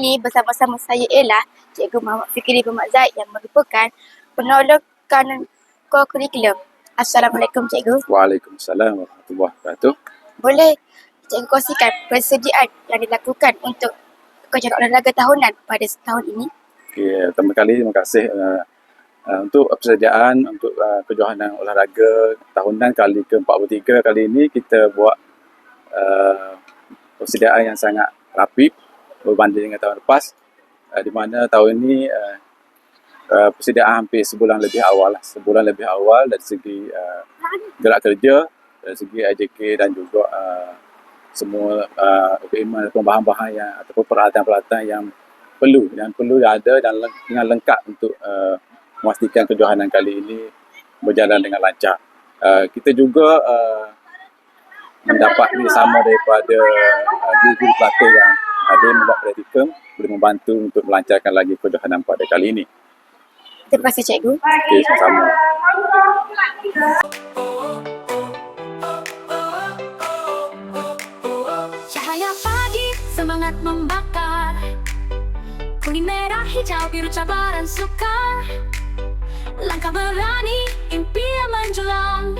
ini bersama-sama saya ialah Cikgu Muhammad Fikri bin Mak Zaid yang merupakan penolong kanan kurikulum. Assalamualaikum Cikgu. Waalaikumsalam warahmatullahi wabarakatuh. Boleh Cikgu kongsikan persediaan yang dilakukan untuk kejuaraan olahraga tahunan pada tahun ini? Okay, pertama kali terima kasih uh, uh, untuk persediaan untuk uh, kejohanan olahraga tahunan kali ke-43 kali ini kita buat uh, persediaan yang sangat rapi berbanding dengan tahun lepas uh, di mana tahun ini uh, uh, persediaan hampir sebulan lebih awal lah. sebulan lebih awal dari segi uh, gerak kerja dari segi IJK dan juga uh, semua uh, equipment ataupun bahan-bahan yang ataupun peralatan-peralatan yang perlu yang perlu ada dan dengan lengkap untuk uh, memastikan kejohanan kali ini berjalan dengan lancar. Uh, kita juga uh, mendapat kerjasama daripada uh, guru-guru pelatih yang ada membuat praktikum boleh membantu untuk melancarkan lagi kejohanan pada kali ini. Terima kasih Cikgu. Okey, sama-sama. Cahaya pagi semangat membakar Kuning merah hijau biru cabaran sukar Langkah berani impian menjulang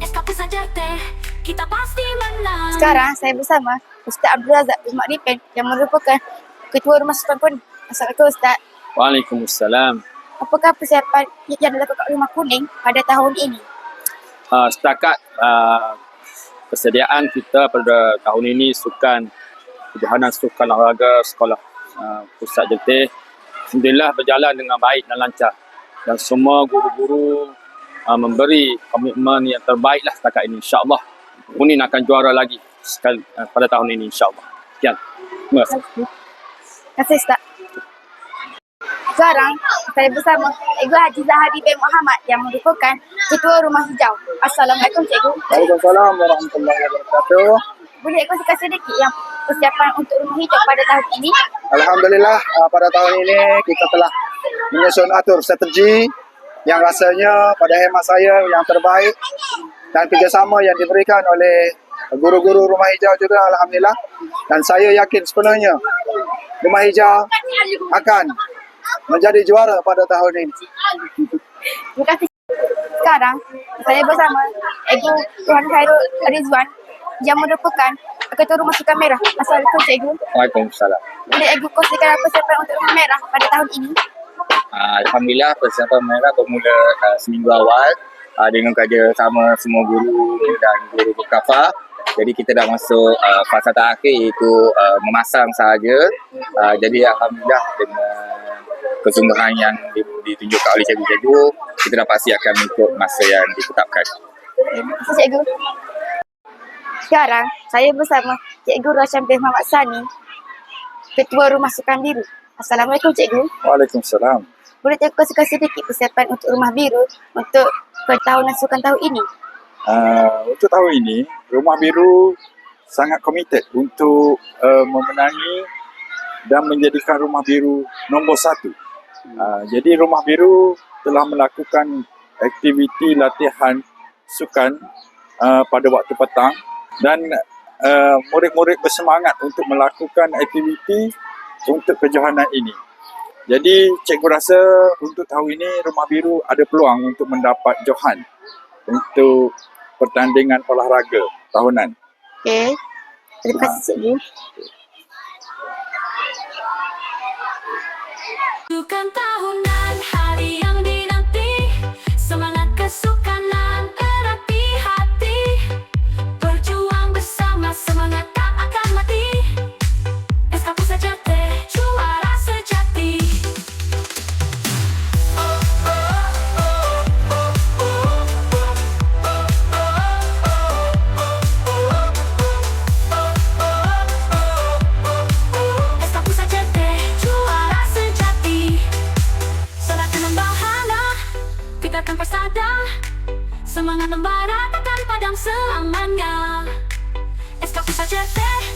Eskapus saja teh kita pasti menang Sekarang saya bersama Ustaz Abdul Razak bin Mak Ripin yang merupakan Ketua Rumah Sukan Kuning. Assalamualaikum Ustaz. Waalaikumsalam. Apakah persiapan yang dilakukan oleh Rumah Kuning pada tahun ini? Uh, setakat uh, persediaan kita pada tahun ini sukan kejohanan sukan olahraga sekolah uh, pusat jetih Alhamdulillah berjalan dengan baik dan lancar dan semua guru-guru uh, memberi komitmen yang terbaik lah setakat ini insyaAllah Kunin akan juara lagi sekali uh, pada tahun ini insyaAllah sekian terima kasih Terima kasih Ustaz. Sekarang saya bersama Cikgu Haji Zahari bin Muhammad yang merupakan Ketua Rumah Hijau. Assalamualaikum Cikgu. Waalaikumsalam warahmatullahi wabarakatuh. Boleh kongsikan sedikit yang persiapan untuk Rumah Hijau pada tahun ini? Alhamdulillah uh, pada tahun ini kita telah menyusun atur strategi yang rasanya pada hemat saya yang terbaik dan kerjasama yang diberikan oleh guru-guru Rumah Hijau juga Alhamdulillah dan saya yakin sepenuhnya Rumah Hijau akan menjadi juara pada tahun ini. Terima kasih. Sekarang saya bersama Ibu Tuhan Khairul Rizwan yang merupakan Ketua Rumah Sukan Merah. Assalamualaikum Cikgu. Waalaikumsalam Boleh Ibu kongsikan persiapan untuk Rumah Merah pada tahun ini? Uh, Alhamdulillah persiapan merah bermula uh, seminggu awal uh, dengan kerjasama semua guru dan guru berkafa. Jadi kita dah masuk uh, fasa terakhir iaitu uh, memasang sahaja. Uh, jadi Alhamdulillah dengan kesungguhan yang di- ditunjukkan oleh cikgu-cikgu, kita dah pasti akan mengikut masa yang ditetapkan. Terima kasih Cikgu. Sekarang saya bersama Cikgu Roshan bin Muhammad Sani, Ketua Rumah Sukan Biru. Assalamualaikum Cikgu. Waalaikumsalam. Boleh Cikgu kongsikan sedikit persiapan untuk Rumah Biru untuk pertahunan sukan tahun ini? Uh, untuk tahun ini, Rumah Biru sangat komited untuk uh, memenangi dan menjadikan Rumah Biru nombor satu. Uh, jadi Rumah Biru telah melakukan aktiviti latihan sukan uh, pada waktu petang dan uh, murid-murid bersemangat untuk melakukan aktiviti untuk kejohanan ini. Jadi cikgu rasa untuk tahun ini Rumah Biru ada peluang untuk mendapat johan untuk pertandingan olahraga tahunan. Okey. Terima kasih Cikgu. Sukan tahunan Semangat membara takkan padam selamanya Eskapus saja teh